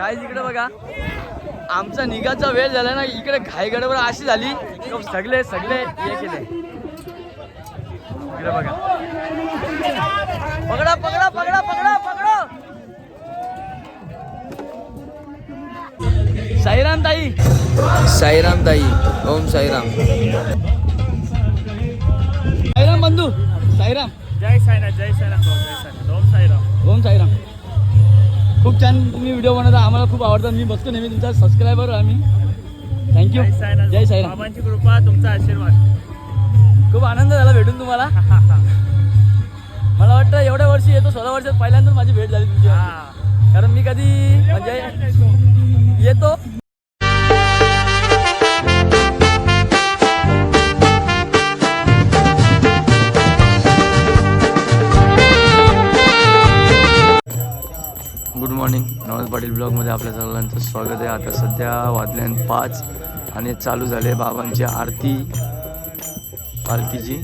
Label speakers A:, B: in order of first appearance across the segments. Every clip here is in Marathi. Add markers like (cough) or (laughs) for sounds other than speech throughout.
A: काय इकडे बघा. आमचा निघाचा वेळ झाला ना इकडे घाई गडबड अशी झाली. की सगळे सगळे हे केले. इकडे बघा. पकडा पकडा पकडा पकडा पकडा. साईराम ताई. साईराम ताई ओम साईराम. साईराम बंधू साईराम.
B: जय साईनाथ जय साईनाथ ओम साईराम.
A: ओम साईराम. खूप छान तुम्ही व्हिडिओ बनवता. आम्हाला खूप आवडतात मी बघतो नेहमी तुमचा सबस्क्रायबर आम्ही. थँक्यू
B: जय
A: साईराम.
B: बाबांची कृपा तुमचा आशीर्वाद.
A: खूप आनंद झाला भेटून तुम्हाला. मला वाटतं एवढ्या वर्षी येतो सोळा वर्षात पहिल्यांदाच माझी भेट झाली तुमची. कारण मी कधी म्हणजे येतो. मॉर्निंग नवाज पाटील ब्लॉगमध्ये आपल्या सगळ्यांचं स्वागत आहे. आता सध्या वाजल्यान पाच आणि चालू झाले बाबांची आरती. पालखीची.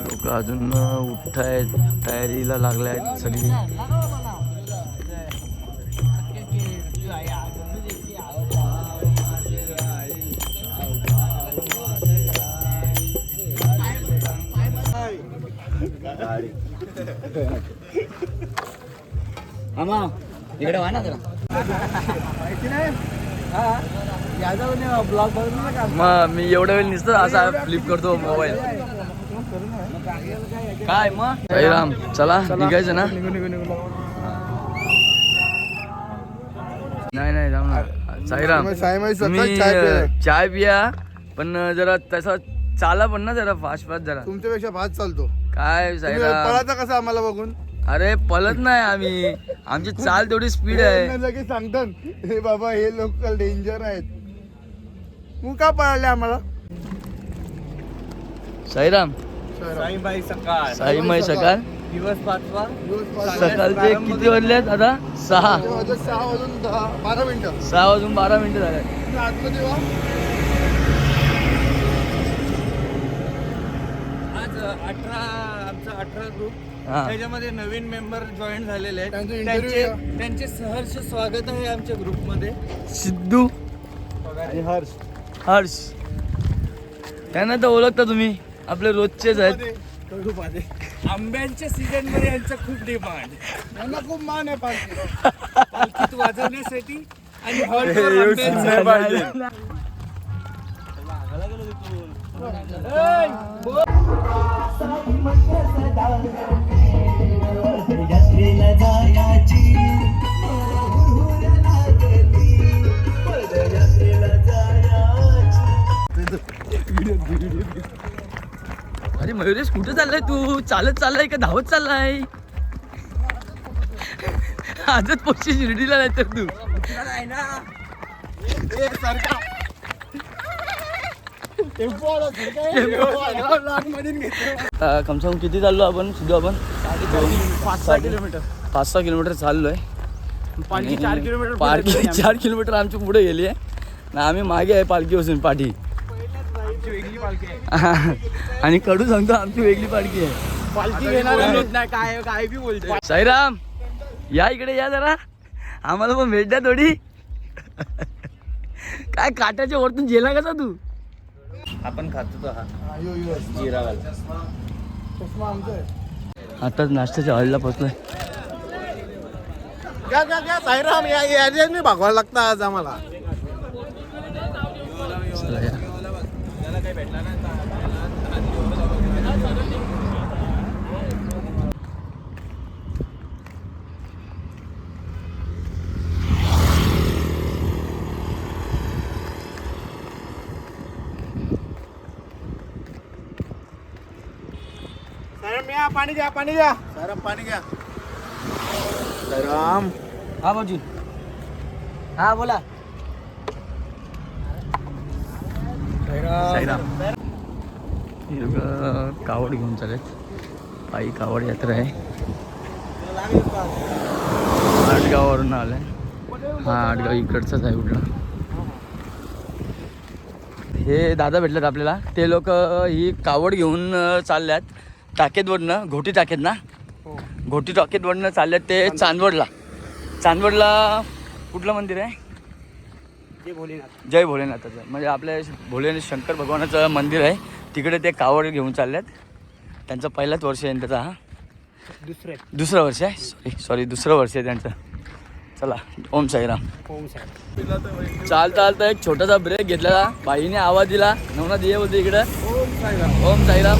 A: लोक अजून उठाय तयारीला लागले आहेत सगळी. आमा इकडे वा ना जरा. मग मी एवढ्या वेळ नुसतं असा फ्लिप करतो मोबाईल काय मग राम चला निघायचं ना? नाही नाही ना. साईराम
C: चाय
A: पिया पण जरा तसा चाला पण ना जरा फास्ट फास्ट जरा.
C: तुमच्यापेक्षा भात चालतो.
A: काय साईराम
C: पळाचा कसा आम्हाला बघून?
A: अरे पलत नाही आम्ही. आमची चाल तेवढी स्पीड आहे.
C: लगेच सांगतात हे बाबा हे लोक डेंजर आहेत. मग का पळाले आम्हाला?
A: साईराम.
B: साईबाई सकाळ.
A: साईमाई सकाळ.
B: दिवस पाचवा.
A: सकाळचे किती वाजले आहेत आता? सहा.
C: वाजत सहा वाजून दहा बारा मिनिटं.
A: सहा वाजून बारा मिनिटं झाले.
C: तुम्ही आतमध्ये वा.
D: आज अठरा आमचा अठरा ग्रुप
A: हा.
D: त्याच्यामध्ये नवीन मेंबर जॉईन झालेले आहेत.
C: त्यांचं
D: त्यांचे सहर्ष स्वागत आहे आमच्या ग्रुपमध्ये
A: सिद्धू.
C: आणि हर्ष.
A: हर्ष. त्यांना तर ओळखता तुम्ही. आपले रोजचेच आहेत.
D: आंब्यांच्या सीझनमध्ये यांचा खूप डिमांड
C: त्यांना खूप मान आहे पालखी.
D: पालखीत वाजवण्यासाठी आणि हॉलवर आंब्यांचं
A: अरे मयुरेश कुठं चाललाय तू? चालत चाललाय का धावत चाललाय? आजच पक्षी शिर्डीला नाही तर तू ना कम से कम किती चाललो आपण? सिद्धू आपण?
B: पाच सहा किलोमीटर.
A: पाच सहा किलोमीटर चाललोय.
B: पालखी
A: आणि
B: चार किलोमीटर
A: पालखी
B: आमची.
A: चार किलोमीटर आमच्या पुढे गेली आहे. ना आम्ही मागे आहे पालखी बसून पाठी.
B: आमची वेगळी पालखी आहे
A: आणि कडू सांगतो आमची वेगळी पालखी आहे.
B: पालखी घेणार काय काय बी बोलते
A: साईराम या इकडे या जरा. आम्हाला पण भेट द्या थोडी. (laughs) काय काट्याच्या वरतून जेला कसा तू?
D: आपण खातो तो हा. जिरावाला.
C: चष्मा. आमचा आहे.
A: आताच नाश्त्याच्या हळला पोचलोय
C: घ्या घ्या घ्या साईराम या याच्याने भागवायला लागतं आज आम्हाला.
A: चला या
C: साईराम या पाणी घ्या पाणी घ्या. साईराम पाणी घ्या. साईराम
A: हा भाऊजी हा बोला. हे लोक कावड घेऊन चालेत पायी कावड यात्रा आहे. आटगावावरून आलाय. हा आटगाव इकडचाच आहे कुठला हे दादा भेटलेत आपल्याला. ते लोक ही कावड घेऊन चालल्यात. टाकेतवरनं घोटी टाकेत ना? घोटी टाकेतवरनं चालल्यात ते चांदवडला. चांदवडला कुठलं मंदिर आहे?
B: जे भोलेनाथ.
A: जय भोलेनाथाचं. म्हणजे आपल्या भोले शंकर भगवानाचं मंदिर आहे. तिकडे ते कावड घेऊन चालल्यात. त्यांचं पहिलाच वर्ष आहे त्याचा हा?
B: दुसरे
A: दुसरं वर्ष आहे? सॉरी सॉरी दुसरं वर्ष आहे त्यांचं. चला ओम साईराम.
B: ओम साहेब
A: चालता चालता एक छोटासा ब्रेक घेतलेला. बाईने आवाज दिला. नवनाथ ये बोलते इकडं. ओम साईराम.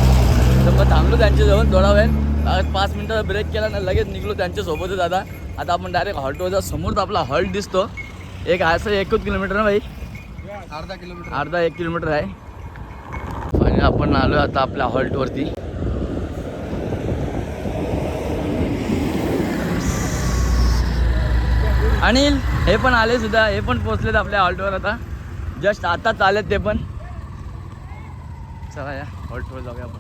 A: तर मग थांबलो त्यांच्याजवळ थोडा वेळ पाच मिनिटाचा ब्रेक केला ना लगेच निघलो त्यांच्यासोबतच आता. आता आपण डायरेक्ट हॉल्टवरचा समोर आपला हॉल्ट दिसतो. एक असं एकच किलोमीटर ना बाई
C: अर्धा किलोमीटर
A: अर्धा एक किलोमीटर आहे. आणि आपण आलो आता आपल्या हॉल्टवरती अनिल हे पण आले सुद्धा हे पण पोचलेत आपल्या हॉल्टवर आता. जस्ट आताच आलेत ते पण. चला या हॉल्टवर जाऊया आपण.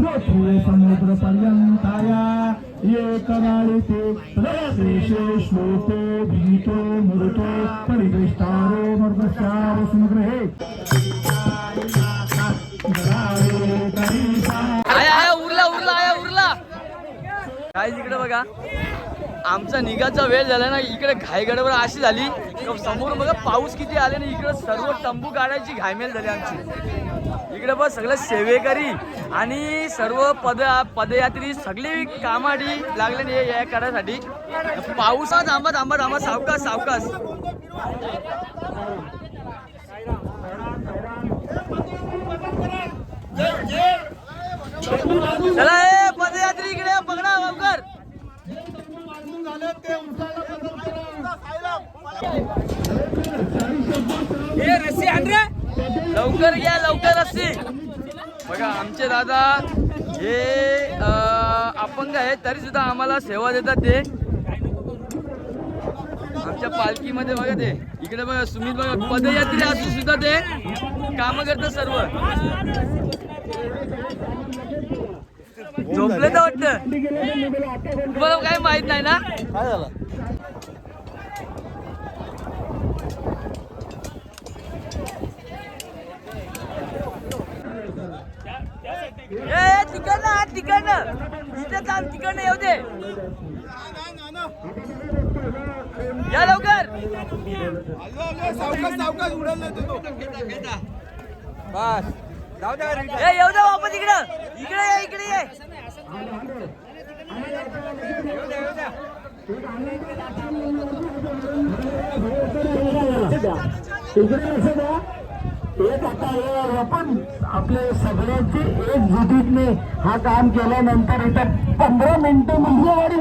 E: समुद्र पर्यंताया एकगाळिते रसेशे श्लोको भीतो मृतो परिदृष्टारो मर्दस्यारो संग्रहे
A: उरला उरला आया उरला. काय इकडे बघा. आमचा निघाचा वेळ झाला ना इकडे घायगडवर अशी झाली. समोर बघा पाऊस किती आले ना इकडे सर्व तंबू काढायची घायमेल झाली आमची. इकडे बघ सगळं सेवेकरी आणि सर्व पद पदयात्री सगळी कामाडी लागले या हे करायसाठी. पाऊसा थांबा थांबा थांबा सावकास सावकास चला ए पदयात्री इकडे पकडा लवकर.
B: ए रस्सी आण रे.
A: लवकर घ्या लवकर असते बघा आमचे दादा हे अपंग आहेत तरी सुद्धा आम्हाला सेवा देतात ते. आमच्या पालखीमध्ये बघा ते. इकडे बघा सुमित बघा पदयात्री असू सुद्धा ते काम करतात सर्व. झोपले तर वाटतं. तुम्हाला काही माहीत नाही ना? तिकडनं हा तिकडनं. इथे काम तिकडनं येऊ दे. या लवकर.
B: बस. जाऊ द्या.
A: ए येऊ दे वापस इकडं इकडे ये इकडे ये.
E: इकडे लक्ष द्या. एक आता हे आपण. आपले सगळ्यांची एक जुटीतने हा काम केल्यानंतर इथं पंधरा मिनिटं म्हणजे गाडी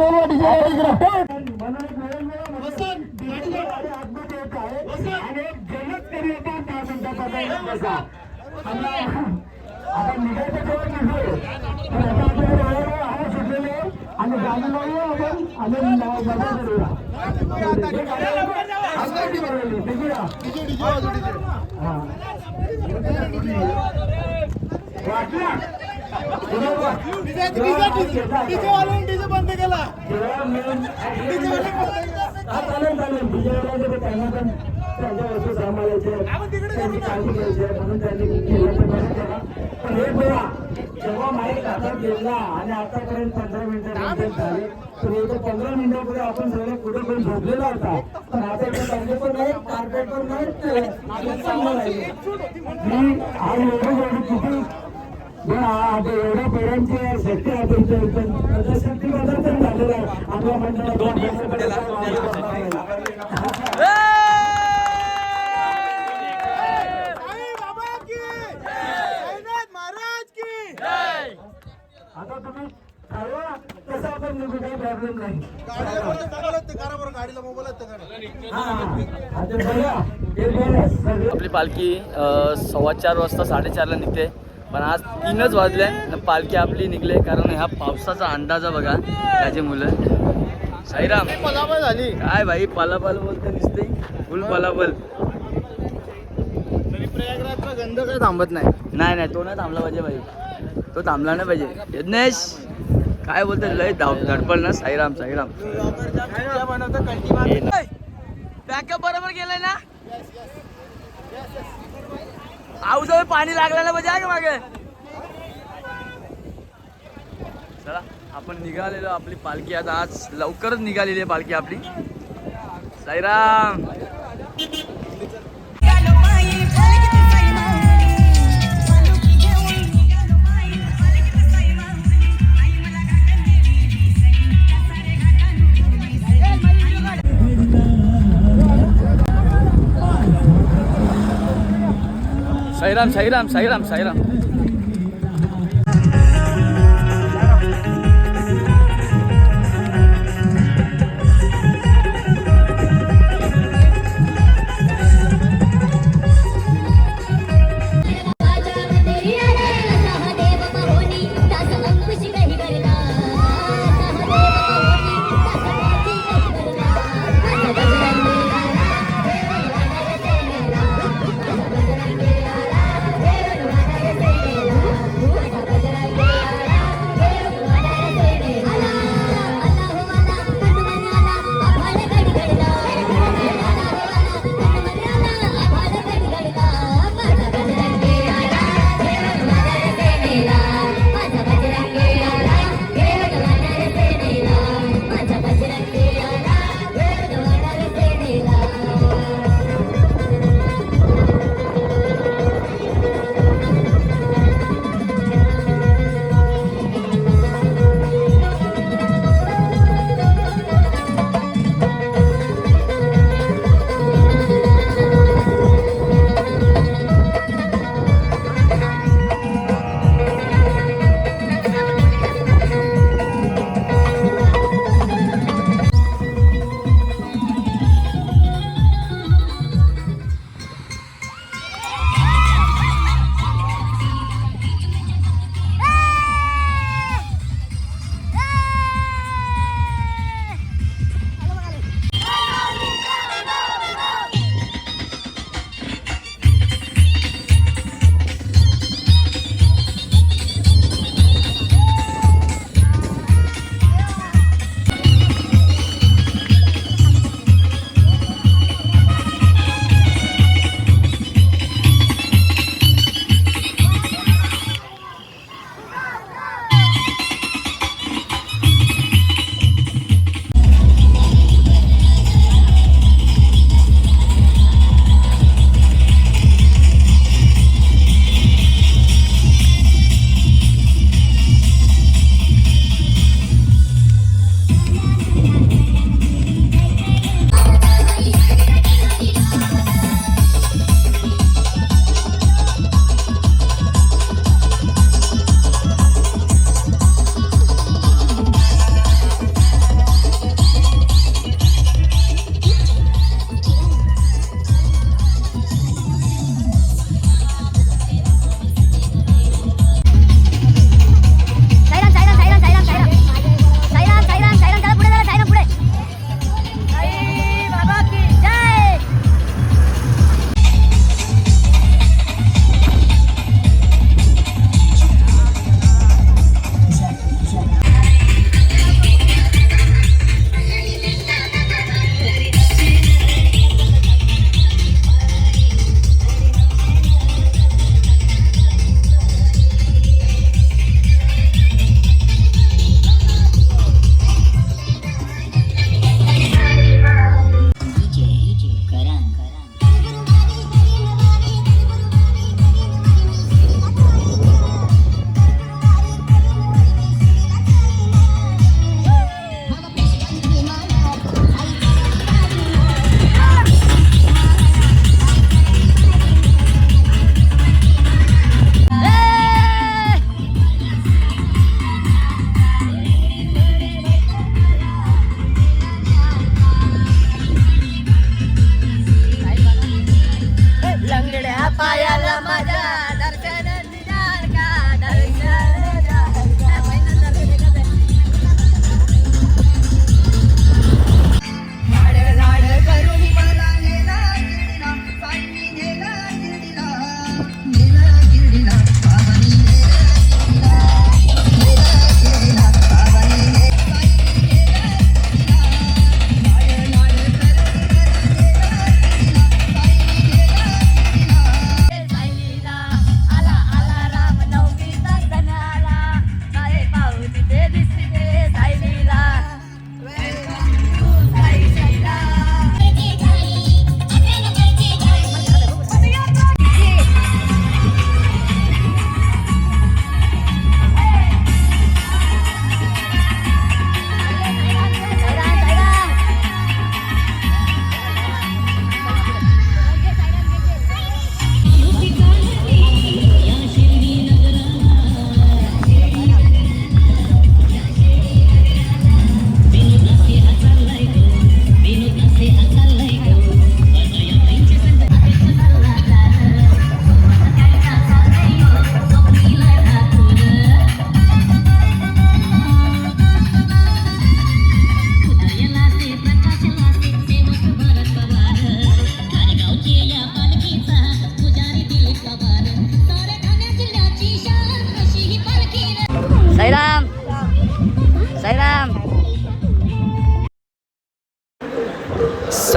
E: आता निघायचं तेव्हा. पण आता सुटलेली आहे. आणि गाडी लावूया आपण. आणि बघा करूया. निघूया. हा. वाटलं?
C: डीजे बंद केला
E: पण त्यांच्या वस्तू म्हणून त्यांनी ते जेव्हा माईक हातात घेतला आणि आतापर्यंत पंधरा मिनिटं नंतर झाले तर तर पंधरा मिनिटापुढे आपण सगळे कुठे पण झोपलेला होता पण आता इथे त्यांचे पण नाही कार्पेट पण नाही ते चांगलं नाही मी आज एवढं एवढं किती बरं, आता एवढ्या पेढ्यांची शक्ती आहे तुमच्या इथं. आता शक्ती प्रदर्शन झालेलं आहे. आपल्या
C: महाराज
E: आता तुम्ही ठरवा आपण निघू काही प्रॉब्लेम नाही.
A: आपली पालखी सव्वा चार वाजता साडेचारला निघते. पण आज तीनच वाजले पालखी आपली निघले कारण ह्या पावसाचा अंदाजा बघा त्याचे मुलं. साईराम
C: पलाबाय झाली.
A: काय भाई पलापल बोलते दिसते फुल पलापल.
C: तरी प्रयागराजचा गंध काही थांबत नाही.
A: नाही नाही तो नाही थांबला पाहिजे भाई तो थांबला नाही पाहिजे. यज्ञेश काय बोलते लय धाव धडपड ना. साईराम साईराम. बॅकअप बरोबर गेलाय ना? आऊस पाणी लागलं ना म्हणजे आहे का मागे? चला आपण निघालेलो आपली पालखी. आता आज लवकरच निघालेली आहे पालखी आपली.
F: साईराम! साईराम साईराम साईराम साईराम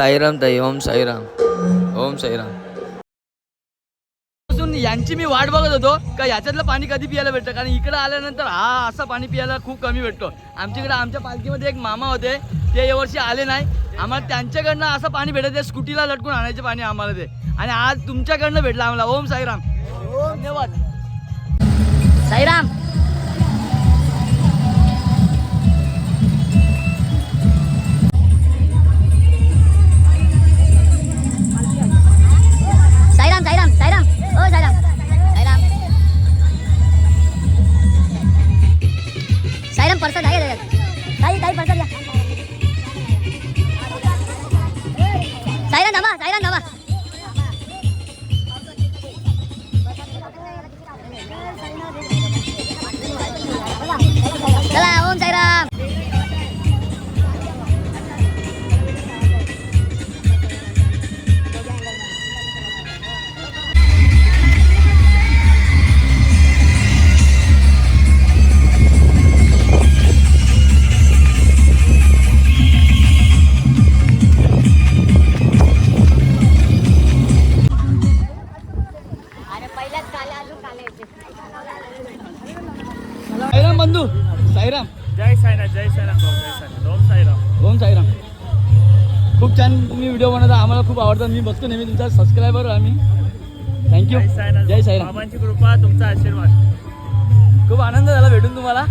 A: साईराम ताई ओम साईराम. ओम साईराम. पासून यांची मी वाट बघत होतो का याच्यातलं पाणी कधी पियाला भेटतं? कारण इकडं आल्यानंतर हा असं पाणी पियाला खूप कमी भेटतो. आमच्याकडे आमच्या पालखीमध्ये एक मामा होते ते यावर्षी आले नाही. आम्हाला त्यांच्याकडनं असं पाणी भेटत ते स्कूटीला लटकून आणायचे पाणी आम्हाला ते. आणि आज तुमच्याकडनं भेटलं आम्हाला. ओम साईराम. धन्यवाद.
F: साईराम ओ साईराम साईराम साईराम परसाद आहे त्याच्यात. ताई ताई परसाद या
A: मी बघतो नेहमी तुमचा सबस्क्रायबर आम्ही. थँक्यू
D: जय
A: साईराम
D: बाबांची कृपा तुमचा आशीर्वाद.
A: खूप आनंद झाला भेटून तुम्हाला.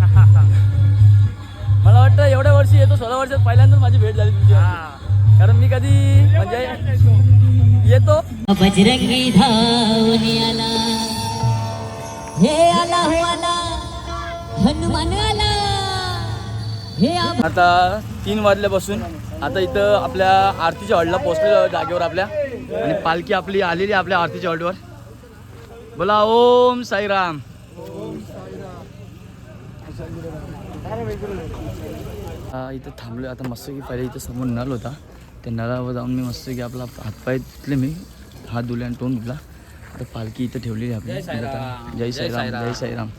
A: मला वाटतं एवढ्या वर्षी येतो सोळा वर्षात पहिल्यांदाच माझी भेट झाली तुमची.
D: हा.
A: कारण मी कधी म्हणजे येतो.
F: बजरंगी धावून आला. हे आला हो आला. हनुमान आला. हे (laughs)
A: आता तीन वाजल्यापासून आता इथं आपल्या आरतीच्या हॉलला पोहोचलेलो जागेवर आपल्या. आणि पालखी आपली आलेली आहे आपल्या आरतीच्या हॉलवर. बोला ओम साईराम. इथं थांबलो आता मस्त की पहिले इथं समोर नळ होता. त्या नळावर जाऊन मी मस्त की आपला हातपाय धुतले मी. हात धुले आणि तोंड धुतला. आता पालखी इथं ठेवलेली आपली. जय साईराम. जय साईराम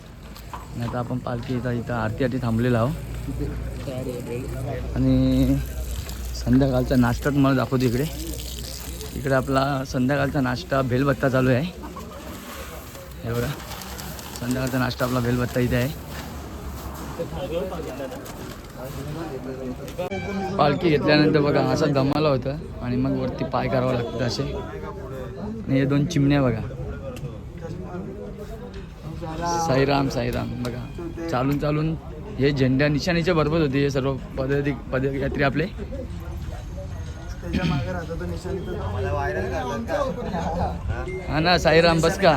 A: आता आपण पालखी इथं इथं आरती थांबलेलो आहोत. आणि संध्याकाळचा नाश्ता तुम्हाला दाखवतो इकडे. इकडे आपला संध्याकाळचा नाश्ता भेलबत्ता चालू आहे. हे बघा संध्याकाळचा नाश्ता आपला भेलबत्ता इथे आहे. पालखी घेतल्यानंतर बघा असा दमाला होतं आणि मग वरती पाय करावं लागतं असे. आणि हे दोन चिमण्या बघा. साईराम साईराम बघा. चालून चालून हे झेंड्या निशाणीच्या बरोबर होते हे सर्व पदयात्री पदयात्री आपले. हा ना साईराम बस का?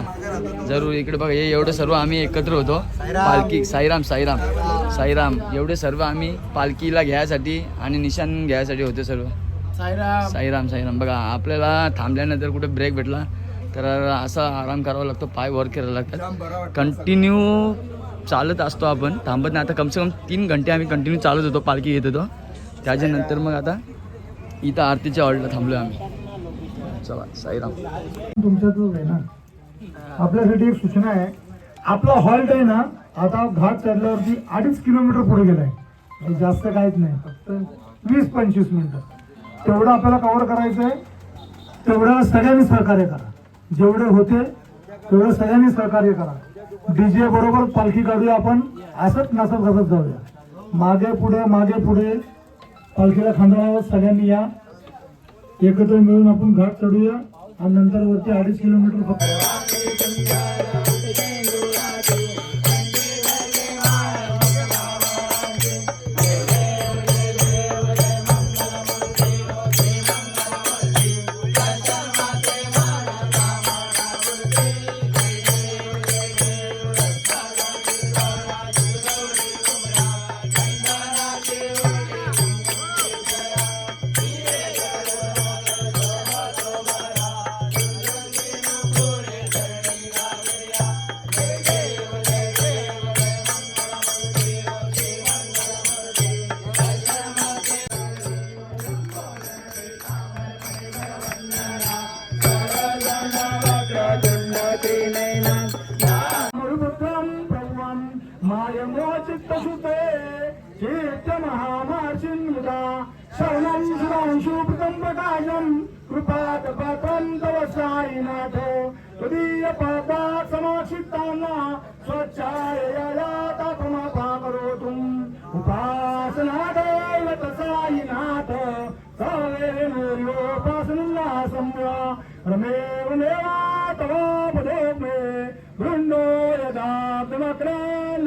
A: जरूर इकडे बघा हे एवढं सर्व आम्ही एकत्र होतो. पालखी साईराम साईराम. साईराम एवढे सर्व आम्ही पालखीला घ्यायसाठी आणि निशाण घ्यायसाठी होते सर्व.
C: साईराम.
A: साईराम साईराम. बघा आपल्याला थांबल्यानंतर कुठे ब्रेक भेटला तर असा आराम करावा लागतो पाय वर करायला लागतात. कंटिन्यू चालत असतो आपण. थांबत नाही. आता कमसे कम तीन घंटे आम्ही कंटिन्यू चालत होतो पालखी घेत होतो. त्याच्यानंतर मग आता इथं आरतीच्या हॉलला थांबलो आम्ही. चला साईराम.
G: तुमच्यातच आहे ना आपल्यासाठी एक सूचना आहे. आपला हॉल्ट आहे ना आता घाट चढल्यावरती अडीच किलोमीटर पुढे गेलाय. म्हणजे जास्त काहीच नाही फक्त वीस पंचवीस मिनिटं. तेवढं आपल्याला कव्हर करायचं आहे तेवढं सगळ्यांनी सहकार्य करा. जेवढे होते तेवढं सगळ्यांनी सहकार्य करा. डीजे बरोबर पालखी काढूया आपण. असंच नसत घसत जाऊया. मागे पुढे मागे पुढे. पालखीला खांदळावर सगळ्यांनी या. एकत्र मिळून आपण घाट चढूया. आणि नंतर वरती अडीच किलोमीटर फक्त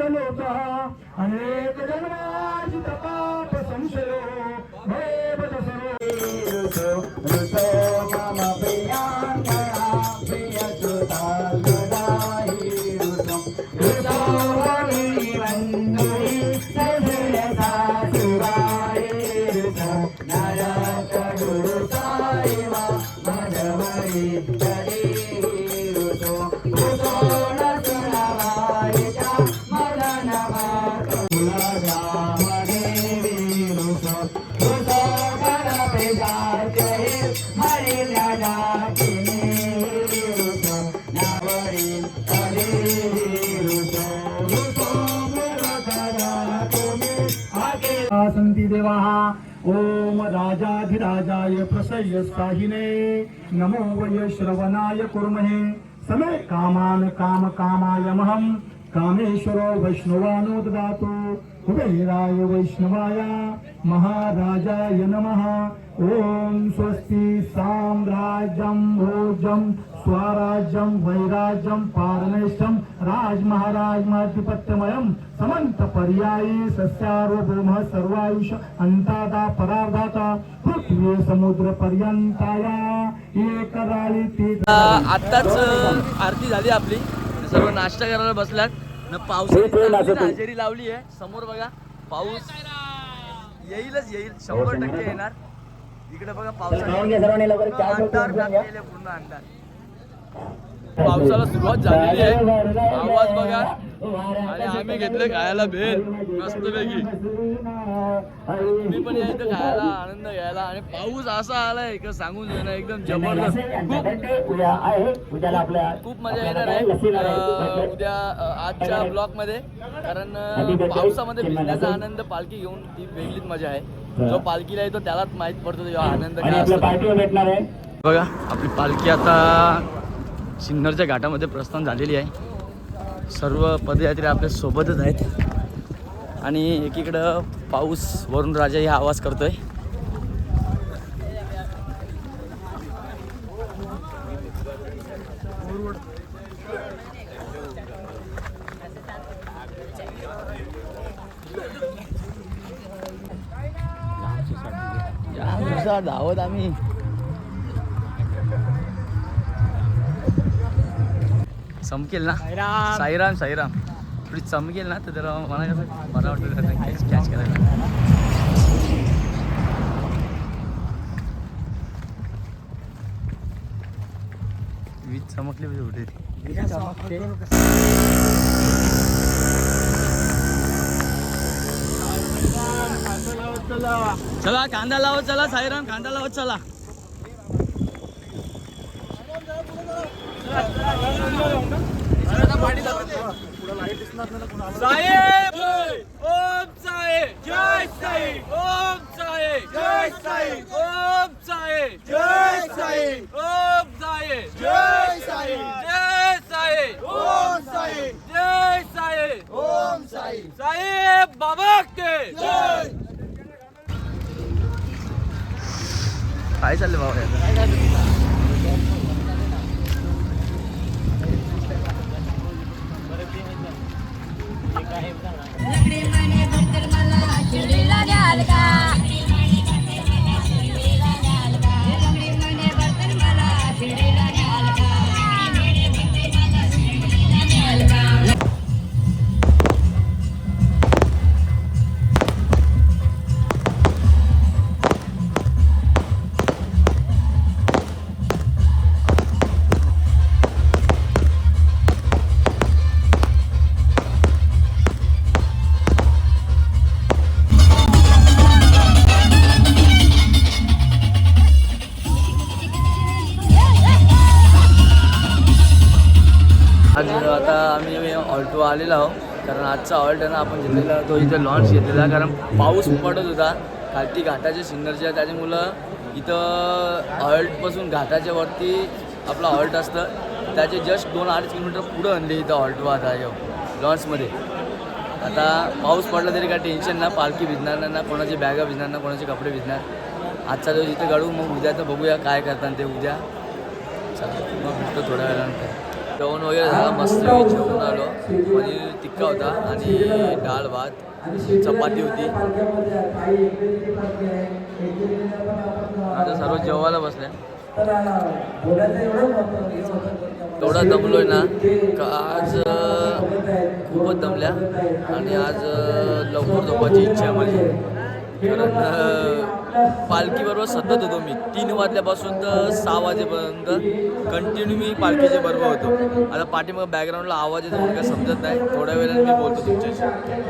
G: લોક અનેક જન્માજ તપા देवाः। ॐ राजाधिराजाय प्रसय्यस्ताहिने नमो वय श्रवणाय कुर्महे। समे काम कामकामायमहं कामेश्वरो वैष्णवानो ददातु। कुबेराय वैष्णवाय महाराजाय नमः। ॐ स्वस्ति साम्राज्यं भोजं स्वराज्यं वैराज्यं पारमेष्ठं समंत पर्यायी सस्यार्वभौमः सर्वायुष अंतादा परार्धाता पृथ्वी समुद्रपर्यन्ताया एकराळी ती
A: आत्ताच आरती झाली आपली. सर्व नाश्ता करायला बसल्यात. न हजेरी लावली आहे. समोर बघा पाऊस येईलच येईल. शंभर टक्के येणार. इकडे बघा पावसाने अंधार पूर्ण अंधार. पावसाला सुरुवात झालेली आहे. आवाज बघा. आणि आम्ही घेतले खायला भेल. मस्तपैकी तुम्ही पण यायचं खायला आनंद घ्यायला आणि पाऊस असा आलाय का सांगून देणार एकदम जबरदस्त. खूप खूप मजा येणार आहे उद्या आजच्या ब्लॉकमध्ये कारण पावसामध्ये भिजण्याचा आनंद पालखी घेऊन ती वेगळीच मजा आहे. जो पालखीला येतो त्यालाच माहीत पडतो तेव्हा आनंद काय असतो. बघा आपली पालखी आता सिन्नरच्या घाटामध्ये प्रस्थान झालेली आहे. सर्व पदयात्री आपल्या सोबतच आहेत. आणि एकीकडं पाऊस वरून राजा हा आवाज करतो आहे धावत आम्ही. चमकेल ना? साईराम. साईराम थोडी चमकेल ना तर जरा मला कसं बरं वाटतं कॅच कॅच करायला. वीज चमकली पाहिजे कुठे चला कांदा लावत चला साईराम कांदा लावत चला.
B: साहेब! ओम साहेब! जय साहेब! ओम साहेब! जय साहेब! ओम साहेब! जय साहेब! ओम साहेब! जय साहेब! जय साहेब! ओम साहेब! जय साहेब! ओम साहेब! साहेब बाबा के! जय
A: काय चाललं बाबा?
F: लंगडे माने बंदर मला शिर्डीला न्याल का?
A: आलेलो आहो. कारण आजचा ऑर्डर आहे ना आपण घेतलेला तो इथे लॉन्च घेतलेला कारण पाऊस पडत होता. खालती घाटाच्या सिन्नरच्या त्याच्यामुळं इथं हॉल्टपासून घाटाच्या वरती आपलं हॉल्ट असतं. त्याचे जस्ट दोन अडीच किलोमीटर पुढं आणले इथं हॉल्ट आता लॉन्समध्ये आता पाऊस पडला तरी काय टेन्शन ना पालखी भिजणार नाही ना कोणाची बॅगा भिजणार ना कोणाचे कपडे भिजणार. आजचा दिवस इथं काढू मग उद्या तर बघूया काय करतात ते उद्या. चला मग भेटतो थोड्या वेळानंतर. जेवण वगैरे झालं मस्त जेवून आलो. पनीर टिक्का होता आणि डाळ भात चपाती होती. आता सर्व जेवायला बसले. तेवढा दमलोय ना का आज खूपच दमल्या. आणि आज लवकर झोपायची इच्छा आहे माझी. कारण पालखीबरोबर सतत होतो मी. तीन वाजल्यापासून तर सहा वाजेपर्यंत कंटिन्यू मी पालखीच्या बरोबर होतो. आता पाठीमाग बॅकग्राऊंडला आवाज येतो काय समजत नाही. थोड्या वेळाने मी बोलतो तुमच्याशी.